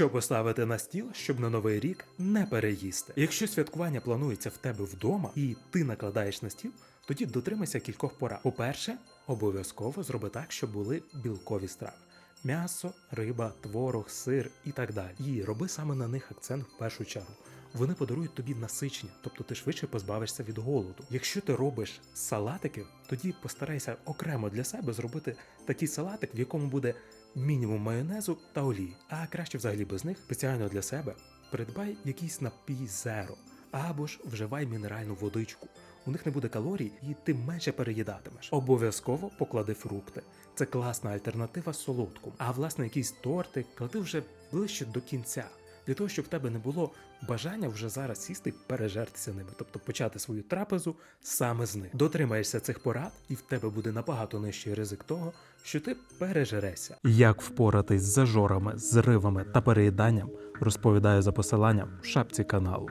Що поставити на стіл, щоб на новий рік не переїсти. Якщо святкування планується в тебе вдома і ти накладаєш на стіл, тоді дотримайся кількох порад. По-перше, обов'язково зроби так, щоб були білкові страви. М'ясо, риба, творог, сир і так далі. І роби саме на них акцент в першу чергу. Вони подарують тобі насичення, тобто ти швидше позбавишся від голоду. Якщо ти робиш салатики, тоді постарайся окремо для себе зробити такий салатик, в якому буде мінімум майонезу та олії. А краще взагалі без них спеціально для себе придбай якийсь напій зеро або ж вживай мінеральну водичку. У них не буде калорій, і ти менше переїдатимеш. Обов'язково поклади фрукти. Це класна альтернатива солодкому. А власне якісь торти клади вже ближче до кінця. Для того, щоб в тебе не було бажання вже зараз сісти пережертися ними, тобто почати свою трапезу саме з них. Дотримаєшся цих порад, і в тебе буде набагато нижчий ризик того, що ти пережерешся. Як впоратись з зажорами, зривами та переїданням, розповідаю за посиланням в шапці каналу.